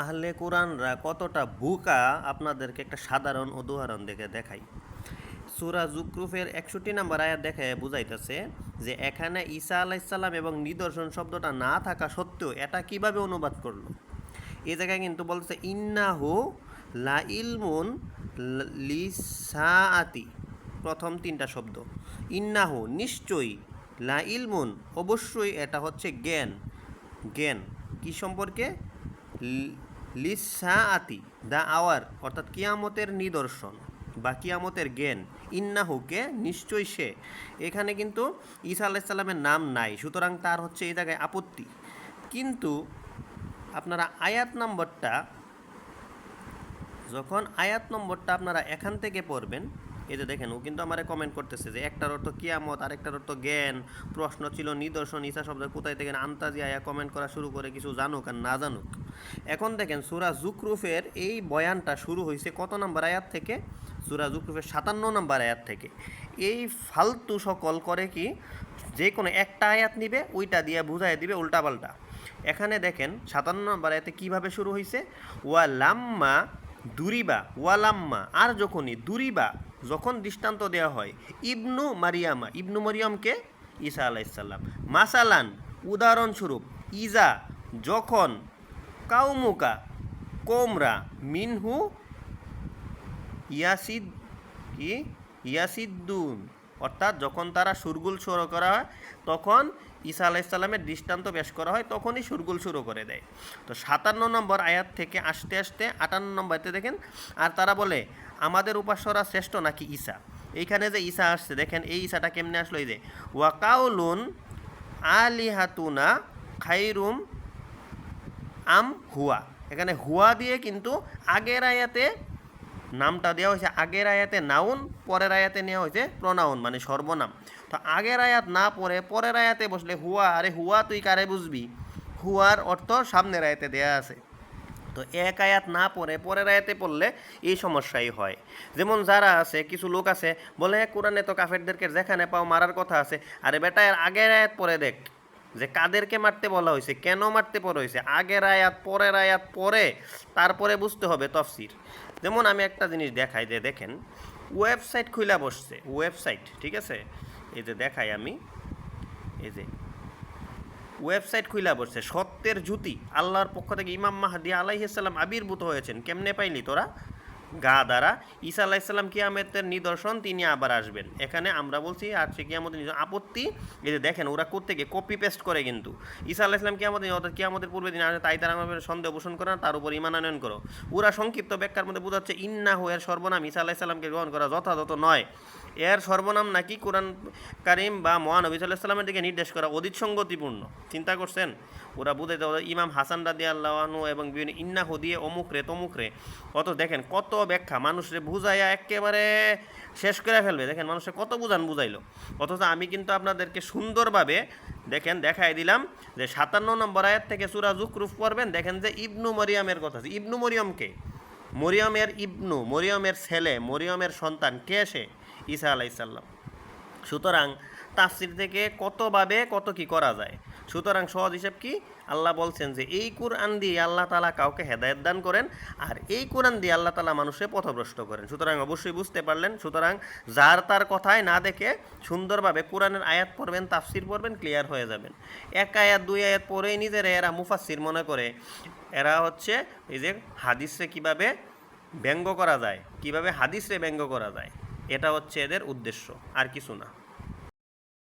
আহলে কোরআনরা কতটা বুকা আপনাদেরকে একটা সাধারণ উদাহরণ দেখে দেখাই। সুরা জুকরুফের একষট্টি নাম্বার আয়াত দেখে বুঝাইতেছে যে, এখানে ঈসা আলাইসাল্লাম এবং নিদর্শন শব্দটা না থাকা সত্ত্বেও এটা কীভাবে অনুবাদ করল? এই জায়গায় কিন্তু বলতেছে ইন্নাহু লা ইলমুন লিসাআতি প্রথম তিনটা শব্দ। ইন্নাহু নিশ্চয়ই। লা ইলমুন অবশ্যই এটা হচ্ছে জ্ঞান। জ্ঞান কি সম্পর্কে? লিসাআতি দ্য আওয়ার, অর্থাৎ কিয়ামতের নিদর্শন বা কিয়ামতের জ্ঞান। ইন্নাহুকে নিশ্চয়ই সে। এখানে কিন্তু ঈসা আলাইসাল্লামের নাম নাই, সুতরাং তার হচ্ছে এই জায়গায় আপত্তি। কিন্তু আপনারা আয়াত নম্বরটা, যখন আয়াত নম্বরটা আপনারা এখান থেকে পড়বেন এই যে দেখেন, ও কিন্তু আমারে কমেন্ট করতেছে যে, একটার অর্থ কিয়ামত, আরেকটার অর্থ জ্ঞান, প্রশ্ন ছিল নিদর্শন ঈশা শব্দ কোথায় থেকে আন্তাজি আয়া কমেন্ট করা শুরু করে কিছু জানুক আর না জানুক। এখন দেখেন, সুরা জুকরুফের এই বয়ানটা শুরু হয়েছে কত নম্বর আয়াত থেকে? সুরা জুকরুফের সাতান্ন নম্বর আয়াত থেকে। এই ফালতু সকল করে কি যে কোনো একটা আয়াত নিবে, ওইটা দিয়ে বুঝাই দিবে উল্টাপাল্টা। এখানে দেখেন, সাতান্ন নম্বর আয়াতে কীভাবে শুরু হয়েছে ওয়া লাম্মা দুরিবা, ওয়ালাম্মা, আর যখনই দুরিবা যখন দৃষ্টান্ত দেওয়া হয়, ইবনু মারিয়ামা, ইবনু মারিয়ামকে ঈসা আলাইসাল্লাম মাসালান, উদাহরণস্বরূপ, ইজা, যখন কাউমুকা কোমরা, মিনহু, ইয়াসিদ কি? ইয়াসিদ্দুন। অর্থাৎ যখন তারা সুরগুল শুরু করা হয়, তখন ঈসা আলাইসাল্লামের দৃষ্টান্ত পেশ করা হয়, তখনই সুরগুল শুরু করে দেয়। তো সাতান্ন নম্বর আয়াত থেকে আসতে আসতে আটান্ন নম্বরতে দেখেন, আর তারা বলে, আমাদের উপাস্যরা শ্রেষ্ঠ নাকি ঈসা? এইখানে যে ঈসা আসছে, দেখেন, এই ঈসাটা কেমনে আসলো? এই যে ওয়াকাউলুন আলিহাতুনা খাইরুম আম হুয়া। এখানে হুয়া দিয়ে কিন্তু আগের আয়াতে নামটা দেওয়া হয়েছে আগের আয়াতে নাউন পরের আয়াতে নেওয়া হয়েছে প্রনাউন মানে সর্বনাম। তো আগের আয়াত না পড়ে পরের আয়াতে বসলে হুয়া আরে হুয়া তুই কারে বুঝবি? হুয়ার অর্থ সামনের আয়াতে দেয়া আছে। তো এক আয়াত না পড়ে পরের আয়াতে পড়লে এই সমস্যাই হয়। যেমন যারা আছে কিছু লোক আছে বলে "হ্যাঁ, কোরআনে তো কাফেরদেরকে যেখানে পাও মারার কথা আছে। আরে বেটা এর আগের আয়াত পরে দেখ। যে কাদেরকে মারতে বলা হয়েছে, কেন মারতে পড়া হয়েছে, আগের আয়াত, পরের আয়াত, পরে, তারপরে বুঝতে হবে তফসির। যেমন আমি একটা জিনিস দেখাই যে দেখেন, ওয়েবসাইট খুলে বসছে, ওয়েবসাইট, ঠিক আছে? এই যে দেখাই আমি, এই যে, ওয়েবসাইট খুলে বসছে, সত্যের জুতি আল্লাহর পক্ষ থেকে ইমাম মাহাদি আলাইহিসাল্লাম আবির্ভূত হয়েছেন, কেমনে পাইলি তোরা? গা দ্বারা। ঈসা আলাইসাল্লাম কিয়ামতের নিদর্শন, তিনি আবার আসবেন। এখানে আমরা বলছি আর সে কিয়ামতের নিদর্শন, আপত্তি, এই যে দেখেন, ওরা কোথেকে কপি পেস্ট করে কিন্তু। ঈসা ইসলাম কিয়ামতের অর্থাৎ কিয়ামতের পূর্বে দিন আসে, তাই তারা আমাদের সন্দেহ পোষণ করে তার উপর ইমান আনয়ন করো। ওরা সংক্ষিপ্ত ব্যাখ্যার মধ্যে বোঝাচ্ছে ইন্না হয়ে সর্বনাম ঈসা ইসলামকে গ্রহণ করা যথাযথ নয়। এর সর্বনাম নাকি কোরআন কারিম বা মহানবী সাল্লাহামের দিকে নির্দেশ করা অধিক সঙ্গতিপূর্ণ চিন্তা করছেন? ওরা হবে ইমাম হাসান রাদি আল্লাহনু এবং বিভিন্ন ইন্নাহু দিয়ে অমুক রে, তমুক রে। কত দেখেন কত ব্যাখ্যা মানুষরে বুঝাইয়া একেবারে শেষ করে ফেলবে। দেখেন মানুষে কত বুঝান বুঝাইলো। অথচ আমি কিন্তু আপনাদেরকে সুন্দরভাবে দেখেন দেখাই দিলাম যে সাতান্ন নম্বর আয়াত থেকে সুরা জুকরুফ পড়বেন, দেখেন যে ইবনু মরিয়ামের কথা ইবনু মরিয়মকে মরিয়মের ইবনু, মরিয়মের ছেলে, মরিয়মের সন্তান। কে সে? ঈসা আলাইসাল্লাম সুতরাং তাফসির থেকে কতভাবে কত কি করা যায়? সুতরাং সহজ হিসেব কি? আল্লাহ বলছেন যে, এই কোরআন দিয়ে আল্লাহ তালা কাউকে হেদায়ত দান করেন আর এই কোরআন দিয়ে আল্লাহ তালা মানুষে পথভ্রষ্ট করেন। সুতরাং অবশ্যই বুঝতে পারলেন, সুতরাং যার তার কথায় না দেখে সুন্দরভাবে কোরআনের আয়াত পড়বেন, তাফসির পড়বেন, ক্লিয়ার হয়ে যাবেন। এক আয়াত, দুই আয়াত পরেই নিজেরা এরা মুফাসির মনে করে। এরা হচ্ছে এই যে হাদিসে কীভাবে ব্যঙ্গ করা যায়, কীভাবে হাদিসে ব্যঙ্গ করা যায়। এটা হচ্ছে এদের উদ্দেশ্য আর কিছু না।